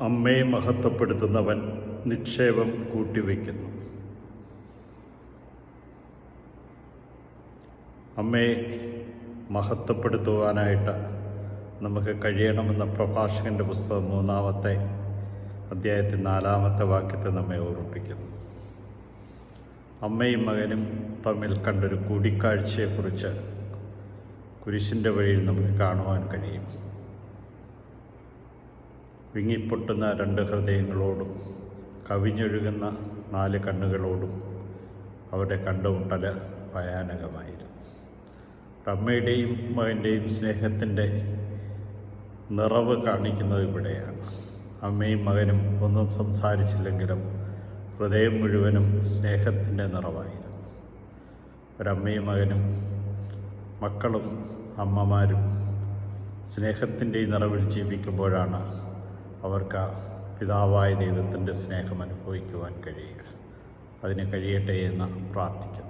അമ്മയെ മഹത്വപ്പെടുത്തുന്നവൻ നിക്ഷേപം കൂട്ടിവെക്കുന്നു. അമ്മയെ മഹത്വപ്പെടുത്തുവാനായിട്ട് നമുക്ക് കഴിയണമെന്ന പ്രഭാഷകന്റെ പുസ്തകം മൂന്നാമത്തെ അധ്യായത്തിൽ നാലാമത്തെ വാക്യത്തെ നമ്മെ ഓർമ്മിപ്പിക്കുന്നു. അമ്മയും മകനും തമ്മിൽ കണ്ടൊരു കൂടിക്കാഴ്ചയെക്കുറിച്ച് കുരിശിന്റെ വഴിയിൽ നമുക്ക് കാണുവാൻ കഴിയും. വിങ്ങിപ്പൊട്ടുന്ന രണ്ട് ഹൃദയങ്ങളോടും കവിഞ്ഞൊഴുകുന്ന നാല് കണ്ണുകളോടും അവരുടെ കണ്ടുമുട്ടൽ ഭയാനകമായിരുന്നു. റമ്മയുടെയും മകന്റെയും സ്നേഹത്തിന്റെ നിറവ് കാണിക്കുന്നത് ഇവിടെയാണ്. അമ്മയും മകനും ഒന്നും സംസാരിച്ചില്ലെങ്കിലും ഹൃദയം മുഴുവനും സ്നേഹത്തിന്റെ നിറവായിരുന്നു. ഒരമ്മയും മകനും മക്കളും അമ്മമാരും സ്നേഹത്തിന്റെ നിറവിൽ ജീവിക്കുമ്പോഴാണ് അവർക്ക് പിതാവായ ദൈവത്തിന്റെ സ്നേഹം അനുഭവിക്കുവാൻ കഴിയുക. അതിന് കഴിയട്ടെ എന്ന് പ്രാർത്ഥിക്കുന്നു.